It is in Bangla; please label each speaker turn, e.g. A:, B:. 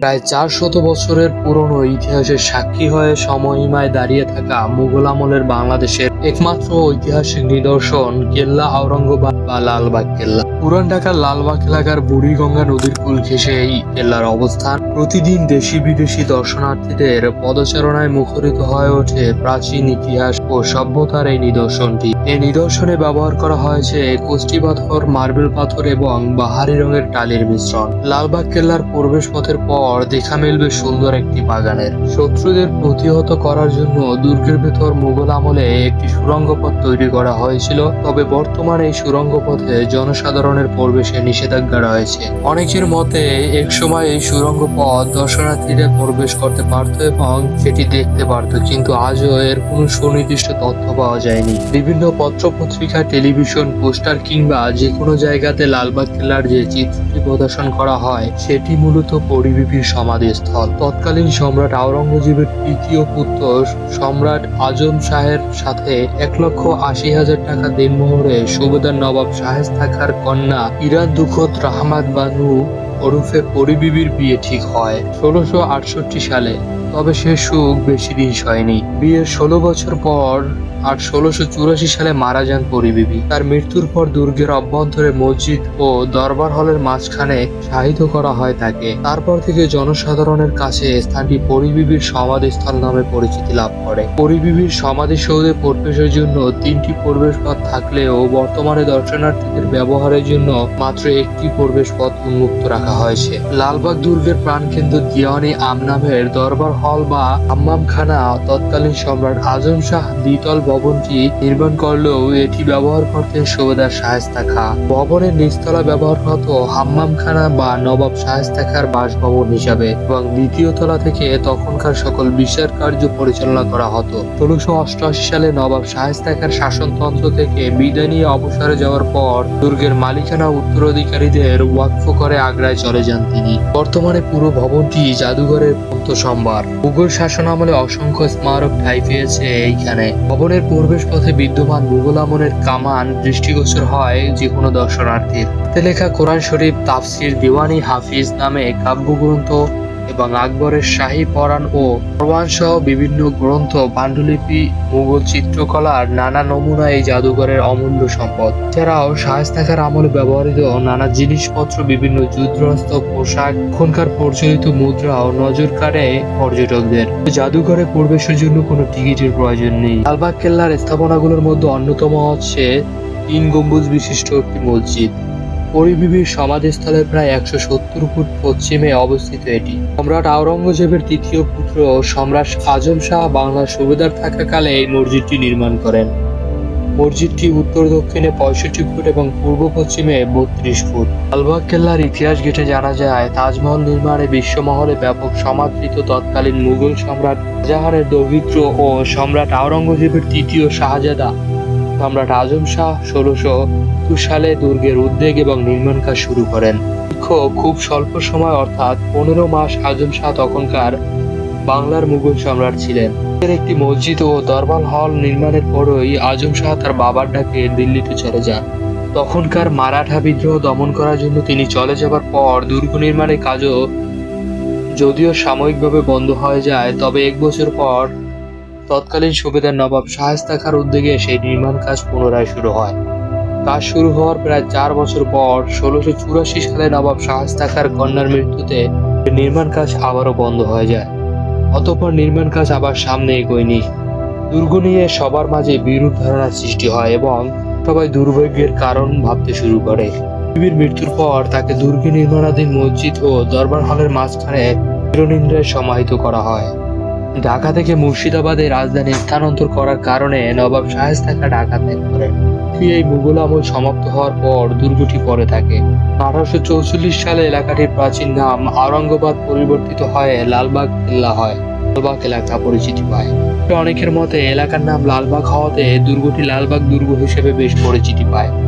A: প্রায় চার শত বছরের পুরনো ইতিহাসের সাক্ষী হয়ে সমহিমায় দাঁড়িয়ে থাকা মুঘল আমলের বাংলাদেশের একমাত্র ঐতিহাসিক নিদর্শন কেল্লা আওরঙ্গাবাদ বা লালবাগ কেল্লা। পুরান ঢাকার লালবাগ এলাকার বুড়িগঙ্গা নদীর কুল ঘেঁষে এই কেল্লার অবস্থান। প্রতিদিন দেশি বিদেশি দর্শনার্থীদের পদচারণায় মুখরিত হয়ে ওঠে প্রাচীন ইতিহাস ও সভ্যতার এই নিদর্শনটি। এই নিদর্শনে ব্যবহার করা হয়েছে কোষ্টি পাথর, মার্বেল পাথর এবং বাহারি রঙের টালির মিশ্রণ। লালবাগ কেল্লার প্রবেশ পথের পর দেখা মিলবে সুন্দর একটি বাগানের। শত্রুদের প্রতিহত করার জন্য দুর্গের ভেতর মুঘল আমলে একটি সুড়ঙ্গ পথ তৈরি করা হয়েছিল, তবে বর্তমানে এই সুরঙ্গ পথে জনসাধারণের প্রবেশে নিষেধাজ্ঞা রয়েছে। অনেকের মতে, একসময় এই সুরঙ্গ পথ দর্শনার্থীদের প্রবেশ করতে পারত এবং সেটি দেখতে পারত, কিন্তু আজও এর কোনো সুনির্দিষ্ট তথ্য পাওয়া যায়নি। বিভিন্ন পত্র পত্রিকা টেলিভিশন, পোস্টার কিংবা যে কোনো জায়গাতে লালবাগ কেল্লার যে চিত্রটি প্রদর্শন করা হয়, সেটি মূলত পরিবিপির সমাধিস্থল। তৎকালীন সম্রাট আওরঙ্গজেবের তৃতীয় পুত্র সম্রাট আজম শাহের সাথে এক লক্ষ আশি হাজার টাকা দেনমোহরে সুবেদার নবাব শাহেস্তা খার কন্যা ইরান দুখত রাহমাত বানু ওরফে পরিবিবির বিয়ে ঠিক হয়। ষোলোশো আটষট্টি সালে তবে সে সুখ বেশি দিন সয়নি। বিয়ের ষোলো বছর পর আর ষোলোশো চুরাশি সালে মারা যান পরিবিবি তার মৃত্যুর পর দুর্গের অভ্যন্তরে মসজিদ ও দরবার হলের মাঝখানে শাহিত করা হয় তাকে। তারপর থেকে জনসাধারণের কাছে স্থানটি পরিবিবির সমাধিস্থল নামে পরিচিতি লাভ করে। পরিবিবির সমাধিসৌধে প্রবেশের জন্য তিনটি প্রবেশ পথ থাকলেও বর্তমানে দর্শনার্থীদের ব্যবহারের জন্য মাত্র একটি প্রবেশ পথ উন্মুক্ত রাখা হয়েছে। লালবাগ দুর্গের প্রাণকেন্দ্র দিওয়ানি আমনামের দরবার হল বা হাম্মামখানা, তৎকালীন সম্রাট আজম শাহ দ্বিতল ভবনটি নির্মাণ করলেও এটি ব্যবহার করতেন সুবেদার শায়েস্তা খা। ভবনের নিচতলা ব্যবহার হতো হাম্মামখানা বা নবাব শায়েস্তা খার বাসভবন হিসাবে এবং দ্বিতীয় তলা থেকে তখনকার সকল বিচার কার্য পরিচালনা করা হতো। ষোলোশো অষ্টআশি সালে নবাব শায়েস্তা খার শাসনতন্ত্র থেকে বিদায় নিয়ে অবসরে যাওয়ার পর দুর্গের মালিকানা উত্তরাধিকারীদের ওয়াকফ করে আগ্রায় চলে যান তিনি। বর্তমানে পুরো ভবনটি জাদুঘরের পন্ত সম্ভার। মুঘল শাসন আমলে অসংখ্য স্মারক ঠাই পেয়েছে এইখানে। ভবনের প্রবেশ পথে বিদ্যমান মুঘল আমলের কামান দৃষ্টিগোচর হয় যে কোনো দর্শনার্থীর লেখা কোরআন শরীফ তাফসির দিওয়ানি হাফিজ নামে কাব্যগ্রন্থ এবং আকবরের শাহী পরাণ ও প্রমাণ সহ বিভিন্ন গ্রন্থ, পাণ্ডুলিপি, মুঘল চিত্রকলার নানা নমুনা এই জাদুঘরের অমূল্য সম্পদ। এছাড়াও শায়স্তাখার আমলে ব্যবহৃত নানা জিনিসপত্র, বিভিন্ন যুদ্ধস্ত পোশাক, এখনকার প্রচলিত মুদ্রা ও নজর কাড়ে পর্যটকদের। জাদুঘরে প্রবেশের জন্য কোনো টিকিটের প্রয়োজন নেই। লালবাগ কেল্লার স্থাপনাগুলোর মধ্যে অন্যতম হচ্ছে তিন গম্বুজ বিশিষ্ট একটি মসজিদ। পরিবিবির সমাধিস্থলের প্রায় একশো সত্তর ফুট পশ্চিমে অবস্থিত এটি। সম্রাট আওরঙ্গজেবের তৃতীয় পুত্র সম্রাট আজম শাহ বাংলার সুবেদার থাকাকালে এই মসজিদটি নির্মাণ করেন। মসজিদটি উত্তর দক্ষিণে পঁয়ষট্টি ফুট এবং পূর্ব পশ্চিমে বত্রিশ ফুট। লালবাগ কেল্লার ইতিহাস ঘেটে জানা যায়, তাজমহল নির্মাণে বিশ্বমহলে ব্যাপক সমাদৃত তৎকালীন মুঘল সম্রাট শাহজাহানের দৌহিত্র ও সম্রাট আওরঙ্গজেবের তৃতীয় শাহজাদা সম্রাট আজম শাহ ষোলোশো সালে দুর্গের উদ্যোগ এবং নির্মাণ কাজ শুরু করেন। খুব স্বল্প সময় অর্থাৎ পনেরো মাস আজম শাহ তখনকার বাংলার মুঘল সম্রাট ছিলেন। এর একটি মসজিদ ও দরবার হল নির্মাণের পরই আজম শাহ তার বাবার ডাকে দিল্লিতে চলে যান। তখনকার মারাঠা বিদ্রোহ দমন করার জন্য তিনি চলে যাবার পর দুর্গ নির্মাণের কাজও যদিও সাময়িকভাবে বন্ধ হয়ে যায়, তবে এক বছর পর তৎকালীন সুবেদার নবাব শায়েস্তা খার উদ্যোগে সেই নির্মাণ কাজ পুনরায় শুরু হয়। কাজ শুরু হওয়ার প্রায় চার বছর পর ষোলোশো চুরাশি সালে নবাব শায়েস্তা খার কন্যার মৃত্যুতে নির্মাণ কাজ আবারও বন্ধ হয়ে যায়। অতঃপর নির্মাণ কাজ আবার সামনে এগোয়নি দুর্গ নিয়ে সবার মাঝে বিরূপ ধারণার সৃষ্টি হয় এবং সবাই দুর্ভাগ্যের কারণ ভাবতে শুরু করে। বিবির মৃত্যুর পর তাকে দুর্গে নির্মাণাধীন মসজিদ ও দরবার হলের মাঝখানে চিরনিন্দ্রায় সমাহিত করা হয়। ঢাকা থেকে মুর্শিদাবাদে রাজধানী স্থানান্তর করার কারণে নবাব শায়েস্তা খাঁ ঢাকা ত্যাগ করেন। এই মুঘল আমল সমাপ্ত হওয়ার পর দুর্গটি পরে থাকে। আঠারোশো চৌচল্লিশ সালে এলাকাটির প্রাচীন নাম আওরঙ্গাবাদ পরিবর্তিত হয়ে লালবাগ কেল্লা হয়। লালবাগ এলাকা পরিচিতি পায়। অনেকের মতে এলাকার নাম লালবাগ হওয়াতে দুর্গটি লালবাগ দুর্গ হিসেবে বেশ পরিচিতি পায়।